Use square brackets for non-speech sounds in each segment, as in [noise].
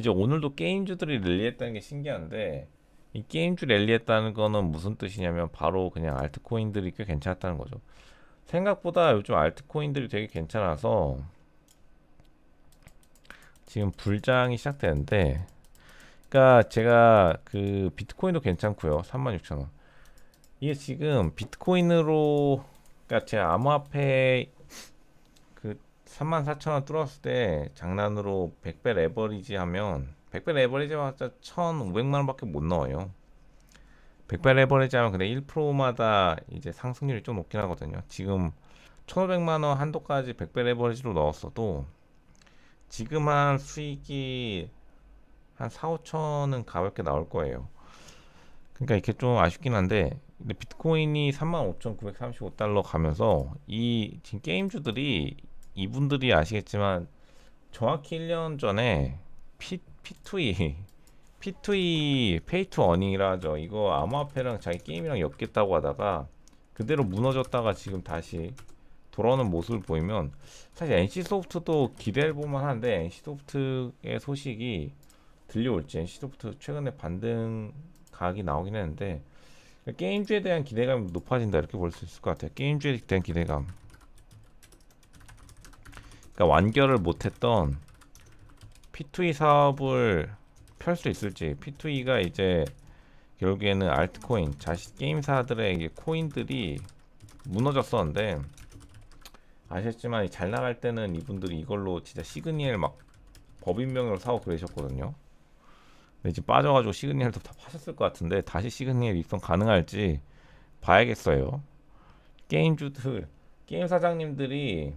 이제 오늘도 게임주들이 랠리했다는 게 신기한데 이 게임주 랠리했다는 거는 무슨 뜻이냐면 바로 그냥 알트코인들이 꽤 괜찮았다는 거죠. 생각보다 요즘 알트코인들이 되게 괜찮아서 지금 불장이 시작되는데 그러니까 제가 그 비트코인도 괜찮고요. 36,000원. 이게 지금 비트코인으로 그러니까 제가 암호화폐 그 34,000원 뚫었을 때 장난으로 100배 레버리지 하면 100배 레버리지 하자 1,500만 원밖에 못 넣어요. 100배 레버리지 하면 근데 1%마다 이제 상승률이 좀 높긴 하거든요. 지금 1,500만 원 한도까지 100배 레버리지로 넣었어도 지금 한 수익이 한 4, 5천은 가볍게 나올 거예요. 그러니까 이게 좀 아쉽긴 한데 근데 비트코인이 35,935달러 가면서 이 지금 게임주들이 이분들이 아시겠지만 정확히 1년 전에 P, P2E [laughs] P2E 페이 투 어닝이라 하죠. 이거 암호화폐랑 자기 게임이랑 엮겠다고 하다가 그대로 무너졌다가 지금 다시 돌아오는 모습을 보이면 사실 NC소프트도 기대해 볼만 한데 NC소프트의 소식이 들려올지 NC소프트 최근에 반등 가격이 나오긴 했는데 게임주에 대한 기대감이 높아진다 이렇게 볼 수 있을 것 같아요. 게임주에 대한 기대감. 그러니까 완결을 못했던 P2E 사업을 펼 수 있을지 P2E가 이제 결국에는 알트코인 자신 게임사들의 코인들이 무너졌었는데 아셨지만 이잘 나갈 때는 이분들이 이걸로 진짜 시그니엘 막 법인명으로 사고 그러셨거든요. 근데 지금 빠져가지고 시그니엘도 다 파셨을 것 같은데 다시 시그니엘 입성 가능할지 봐야겠어요. 게임주들 게임 사장님들이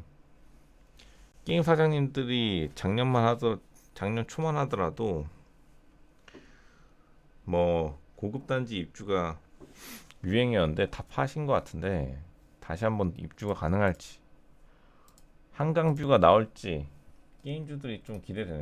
게임 사장님들이 작년만 하더 작년 초만 하더라도 뭐 고급 단지 입주가 유행이었는데 다 파신 것 같은데 다시 한번 입주가 가능할지 한강 뷰가 나올지 게임주들이 좀 기대되네.